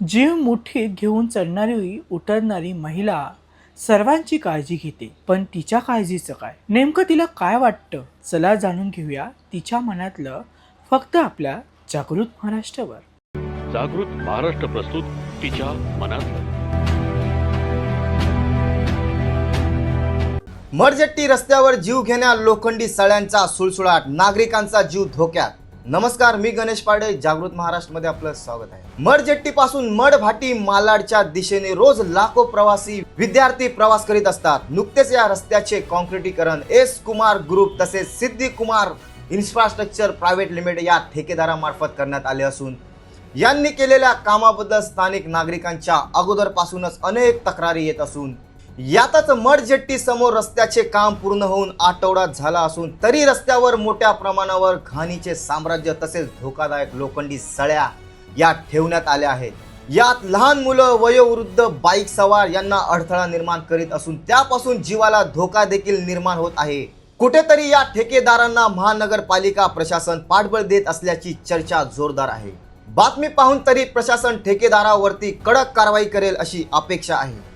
जीव मुठीत घेऊन चढणारी उतरणारी महिला सर्वांची काळजी घेते पण तिच्या काळजीचं काय? नेमकं तिला काय वाटतं? चला जाणून घेऊया तिच्या मनातलं फक्त आपल्या जागृत महाराष्ट्रावर. जागृत महाराष्ट्र प्रस्तुत तिच्या मनात मरजट्टी रस्त्यावर जीव घेण्या लोखंडी सळ्यांचा सुळसुळाट नागरिकांचा जीव धोक्यात. नमस्कार मी गणेश पाडे जागृत महाराष्ट्रमध्ये आपलं स्वागत आहे. मरजेट्टी पासून मडभाटी मालाडच्या दिशेने रोज लाखो प्रवासी विद्यार्थी प्रवास करीत असतात. नुकतेच या रस्त्याचे कॉन्क्रिटीकरण एस कुमार ग्रुप तसेच Siddhi Kumar infrastructure private limited या ठेकेदारामार्फत करण्यात आले असून यांनी केलेल्या कामाबद्दल स्थानिक नागरिकांच्या अगोदरपासूनच अनेक तक्रारी येत असून यातच मडजट्टी समोर रस्त्याचे काम पूर्ण होऊन आठवडा झाला असून तरी रस्त्यावर मोठ्या प्रमाणावर घाणीचे साम्राज्य तसेच धोकादायक लोखंडी सळ्या या ठेवण्यात आल्या आहेत. यात लहान मुलं वयोवृद्ध बाईक सवार यांना अडथळा निर्माण करीत असून त्यापासून जीवाला धोका देखील निर्माण होत आहे. कुठेतरी या ठेकेदारांना महानगरपालिका प्रशासन पाठबळ देत असल्याची चर्चा जोरदार आहे. बातमी पाहून तरी प्रशासन ठेकेदारावरती कडक कारवाई करेल अशी अपेक्षा आहे.